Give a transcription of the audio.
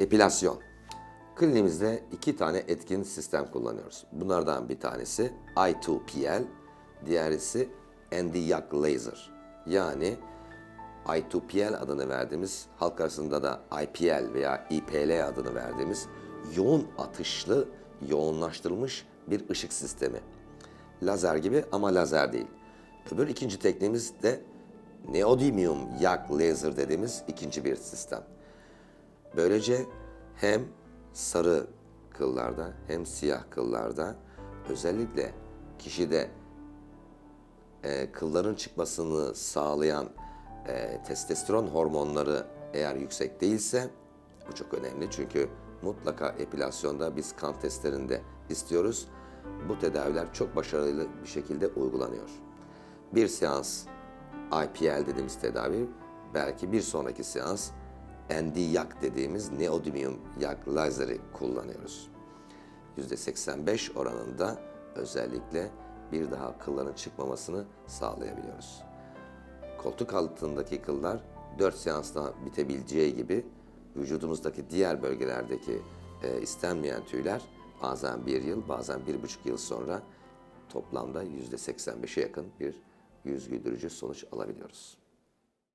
Epilasyon. Kliniğimizde iki tane etkin sistem kullanıyoruz. Bunlardan bir tanesi I2PL, diğerisi ND-YAG Laser. Yani I2PL adını verdiğimiz, halk arasında da IPL veya IPL adını verdiğimiz yoğun atışlı, yoğunlaştırılmış bir ışık sistemi. Lazer gibi ama lazer değil. Öbür ikinci tekniğimiz de neodymium yak laser dediğimiz ikinci bir sistem. Böylece hem sarı kıllarda hem siyah kıllarda özellikle kişide e, kılların çıkmasını sağlayan e, testosteron hormonları eğer yüksek değilse bu çok önemli çünkü mutlaka epilasyonda biz kan testlerinde istiyoruz. Bu tedaviler çok başarılı bir şekilde uygulanıyor. Bir seans IPL dediğimiz tedavi belki bir sonraki seans ND-YAG dediğimiz neodymium yak lazeri kullanıyoruz. %85 oranında özellikle bir daha kılların çıkmamasını sağlayabiliyoruz. Koltuk altındaki kıllar 4 seansla bitebileceği gibi vücudumuzdaki diğer bölgelerdeki e, istenmeyen tüyler bazen bir yıl bazen bir buçuk yıl sonra toplamda %85'e yakın bir yüz güldürücü sonuç alabiliyoruz.